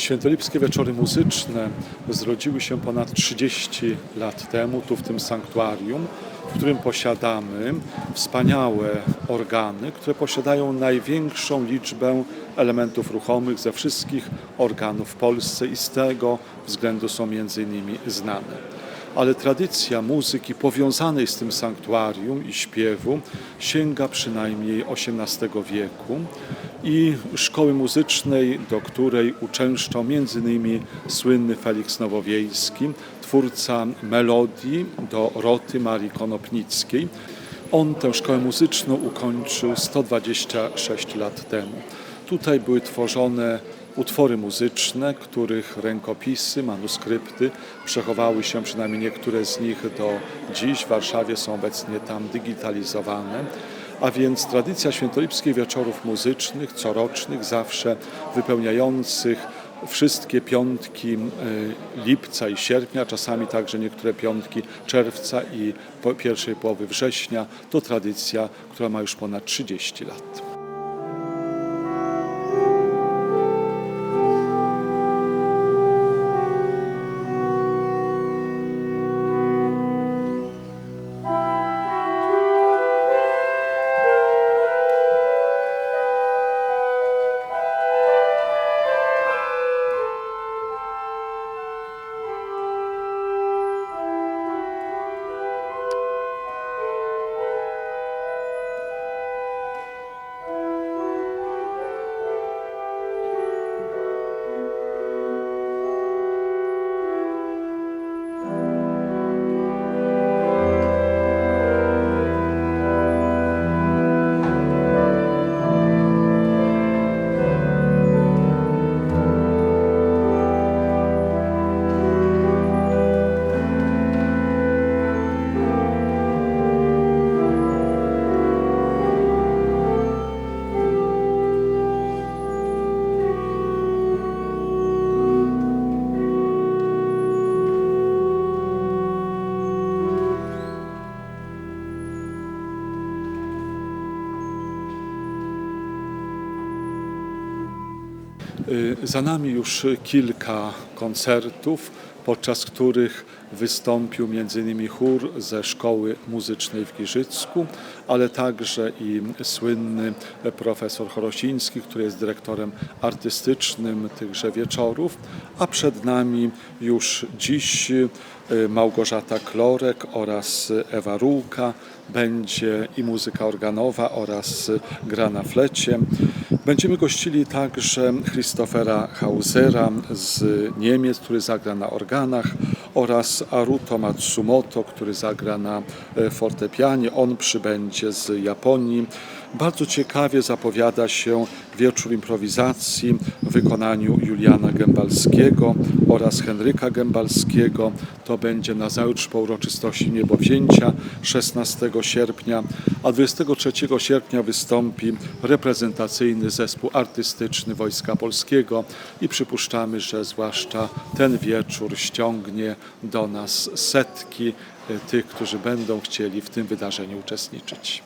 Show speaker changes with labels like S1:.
S1: Świętolipskie Wieczory Muzyczne zrodziły się ponad 30 lat temu tu w tym sanktuarium, w którym posiadamy wspaniałe organy, które posiadają największą liczbę elementów ruchomych ze wszystkich organów w Polsce i z tego względu są między innymi znane ale tradycja muzyki powiązanej z tym sanktuarium i śpiewu sięga przynajmniej XVIII wieku i szkoły muzycznej, do której uczęszczał m.in. słynny Felix Nowowiejski, twórca melodii do roty Marii Konopnickiej. On tę szkołę muzyczną ukończył 126 lat temu. Tutaj były tworzone utwory muzyczne, których rękopisy, manuskrypty przechowały się, przynajmniej niektóre z nich do dziś. W Warszawie są obecnie tam digitalizowane. A więc tradycja świętolipskich wieczorów muzycznych, corocznych, zawsze wypełniających wszystkie piątki y, lipca i sierpnia, czasami także niektóre piątki czerwca i pierwszej połowy września, to tradycja, która ma już ponad 30 lat. Za nami już kilka koncertów, podczas których wystąpił m.in. chór ze Szkoły Muzycznej w Giżycku, ale także i słynny profesor Chorosiński, który jest dyrektorem artystycznym tychże wieczorów, a przed nami już dziś y, Małgorzata Klorek oraz Ewa Rułka, będzie i muzyka organowa oraz gra na flecie. Będziemy gościli także Christophera Hausera z Niemiec, który zagra na organach oraz Aruto Matsumoto, który zagra na e, fortepianie. On przybędzie z Japonii. Bardzo ciekawie zapowiada się wieczór improwizacji w wykonaniu Juliana Gębalskiego oraz Henryka Gębalskiego. To będzie nazajutrz po uroczystości niebowzięcia 16 sierpnia, a 23 sierpnia wystąpi reprezentacyjny zespół artystyczny Wojska Polskiego i przypuszczamy, że zwłaszcza ten wieczór ściągnie do nas setki e, tych, którzy będą chcieli w tym wydarzeniu uczestniczyć.